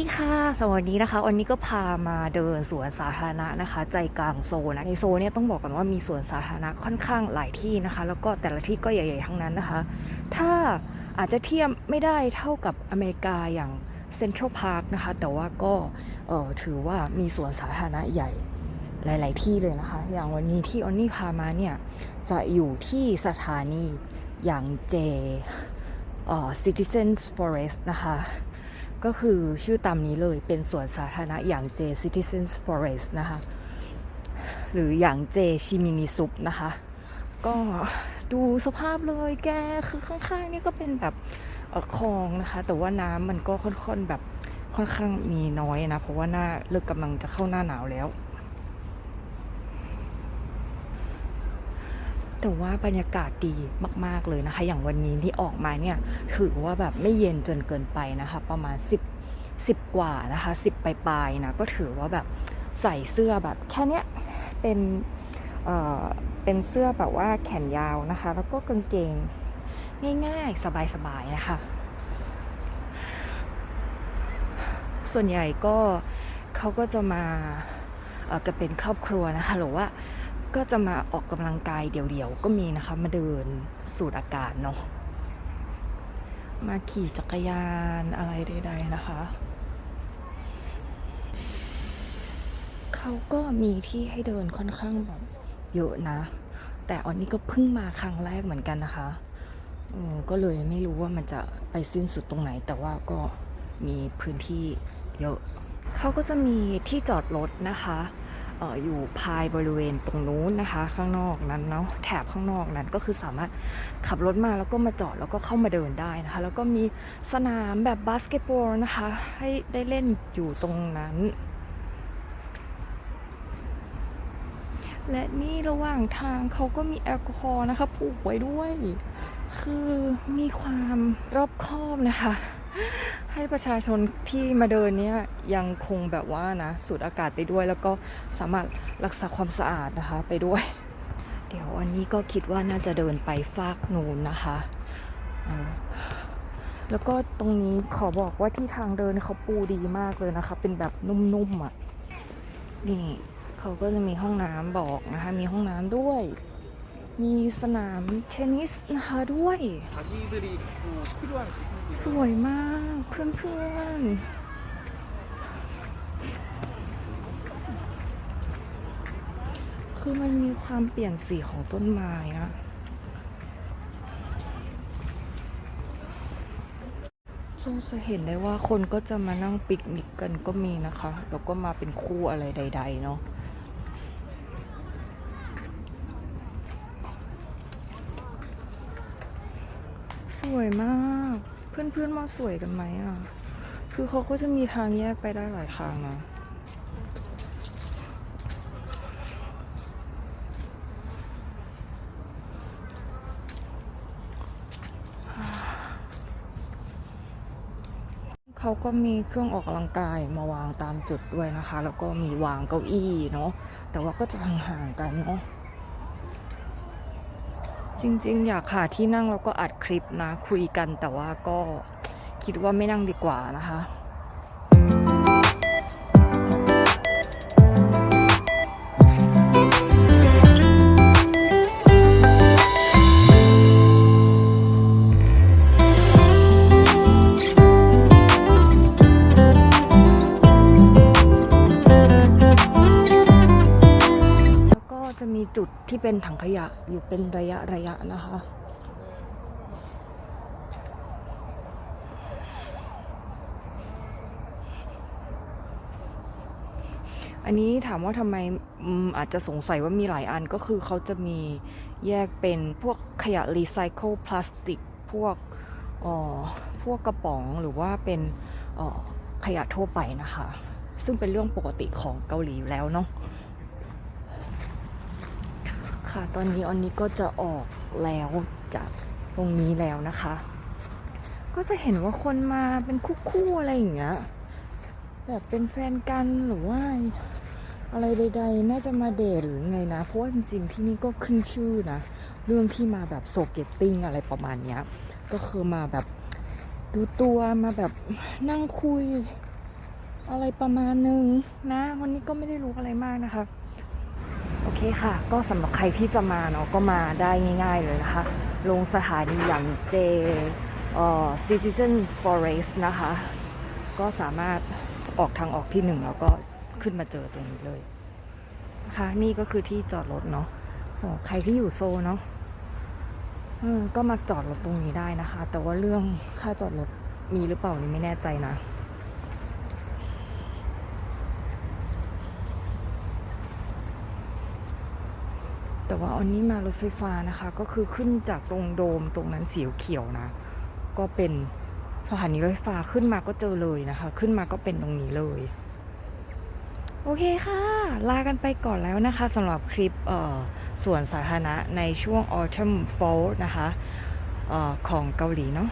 ดีค่ะสวัสดีนะคะ วันนี้ก็พามาเดินสวนสาธารณะนะคะ ใจกลางโซนนะในโซนเนี่ยต้องบอกกันว่ามีสวนสาธารณะค่อนข้างหลายที่นะคะ แล้วก็แต่ละที่ก็ใหญ่ๆทั้งนั้นนะคะ ถ้าอาจจะเทียบไม่ได้เท่ากับอเมริกาอย่างเซ็นทรัลพาร์คนะคะ แต่ว่าก็เออถือว่ามีสวนสาธารณะใหญ่หลาย ๆ ที่เลยนะคะ อย่างวันนี้ที่ออนนี่พามาเนี่ยจะอยู่ที่สถานีอย่างเจเอ่อ Citizens Forest นะคะ ก็คือชื่อตามนี้เลยเป็นสวนสาธารณะอย่างเจ Citizens Forest นะคะ หรืออย่างเจชิมินิซุปนะคะ ก็ดูสภาพเลยแกคือข้างๆนี่ก็เป็นแบบคลองนะคะ แต่ว่าน้ำมันก็ค่อนๆแบบค่อนข้างมีน้อยนะ เพราะว่าหน้าเลิกกำลังจะเข้าหน้าหนาวแล้ว แต่ว่าบรรยากาศดีมาก ๆเลยนะคะ อย่างวันนี้ที่ออกมาเนี่ยถือว่าแบบไม่เย็นจนเกินไปนะคะ ประมาณ 10 10 กว่านะคะ 10ปลายๆนะก็ถือว่าแบบใส่เสื้อแบบแค่เนี้ยเป็นเอ่อเป็นเสื้อแบบว่าแขนยาวนะคะ แล้วก็กางเกงง่ายๆ สบายๆนะคะ ส่วนใหญ่ก็เขาก็จะมาเออกันเป็นครอบครัวนะคะ หรือว่า ก็จะมาออกกำลังกายเดี่ยวๆ ก็มีนะคะ มาเดินสูดอากาศเนาะมาขี่จักรยานอะไรใดๆนะคะ เขาก็มีที่ให้เดินค่อนข้างแบบเยอะนะ แต่อันนี้ก็เพิ่งมาครั้งแรกเหมือนกันนะคะก็เลยไม่รู้ว่ามันจะไปสิ้นสุดตรงไหน แต่ว่าก็มีพื้นที่เยอะ เขาก็จะมีที่จอดรถนะคะ อออยู่ภายบริเวณตรงนู้นนะคะ ข้างนอกนั้นเนาะแถบข้างนอกนั้นก็คือสามารถขับรถมาแล้วก็มาจอดแล้วก็เข้ามาเดินได้นะคะ แล้วก็มีสนามแบบบาสเกตบอลนะคะ ให้ได้เล่นอยู่ตรงนั้น และนี่ระหว่างทางเขาก็มีแอลกอฮอล์นะคะผูกไว้ด้วย คือมีความรอบคอบนะคะ ให้ประชาชนที่มาเดินเนี่ยยังคงแบบว่านะสูดอากาศไปด้วย แล้วก็สามารถรักษาความสะอาดนะคะไปด้วย เดี๋ยววันนี้ก็คิดว่าน่าจะเดินไปฟากนูนนะคะแล้วก็ตรงนี้ขอบอกว่าที่ทางเดินเขาปูดีมากเลยนะคะ เป็นแบบนุ่มๆอะนี่เขาก็จะมีห้องน้ำบอกนะคะ มีห้องน้ำด้วย มีสนามเทนนิสนะคะด้วย สวยมากเพื่อนๆคือมันมีความเปลี่ยนสีของต้นไม้อะโซจะเห็นได้ว่าคนก็จะมานั่งปิกนิกกันก็มีนะคะ แล้วก็มาเป็นคู่อะไรใด ๆ เนาะสวยมาก เพื่อนๆมาสวยกันไหมอะ คือเขาก็จะมีทางแยกไปได้หลายทางนะเขาก็มีเครื่องออกกำลังกายมาวางตามจุดด้วยนะคะ แล้วก็มีวางเก้าอี้เนาะแต่ว่าก็จะห่างๆกันเนาะ จริง ๆ อยากหาที่นั่งแล้วก็อัดคลิปนะ คุยกันแต่ว่าก็คิดว่าไม่นั่งดีกว่านะคะ จุดที่เป็นถังขยะอยู่เป็นระยะระยะนะคะ อันนี้ถามว่าทำไมอาจจะสงสัยว่ามีหลายอันก็คือเขาจะมีแยกเป็นพวกขยะรีไซเคิลพลาสติกพวกอ่อพวกกระป๋องหรือว่าเป็นอ่อขยะทั่วไปนะคะ ซึ่งเป็นเรื่องปกติของเกาหลีอยู่แล้วเนาะ ค่ะ ตอนนี้ออนนี้ก็จะออกแล้วจากตรงนี้แล้วนะคะ ก็จะเห็นว่าคนมาเป็นคู่ๆอะไรอย่างเงี้ย แบบเป็นแฟนกันหรือว่าอะไรใด ๆ น่าจะมาเดทหรือไงนะ เพราะว่าจริงๆที่นี่ก็ขึ้นชื่อนะ เรื่องที่มาแบบโซเกตติ้งอะไรประมาณเนี้ย ก็คือมาแบบดูตัวมาแบบนั่งคุย อะไรประมาณนึงนะ วันนี้ก็ไม่ได้รู้อะไรมากนะคะ โอเคค่ะ ก็สำหรับใครที่จะมาเนาะก็มาได้ง่ายๆเลยนะคะ ลงสถานีอย่างเจเอ่อ Citizens Forest นะคะ ก็สามารถออกทางออกที่หนึ่งแล้วก็ขึ้นมาเจอตรงนี้เลยนะคะนี่ก็คือที่จอดรถเนาะสำหรับใครที่อยู่โซเนาะก็มาจอดรถตรงนี้ได้นะคะ แต่ว่าเรื่องค่าจอดรถมีหรือเปล่านี่ไม่แน่ใจนะ แต่ว่าอันนี้มารถไฟฟ้านะคะ ก็คือขึ้นจากตรงโดมตรงนั้นสีเขียวนะ ก็เป็นสถานีรถไฟฟ้าขึ้นมาก็เจอเลยนะคะ ขึ้นมาก็เป็นตรงนี้เลย โอเคค่ะ ลากันไปก่อนแล้วนะคะสำหรับคลิปสวนสาธารณะในช่วง autumn fall นะคะออของเกาหลีเนาะ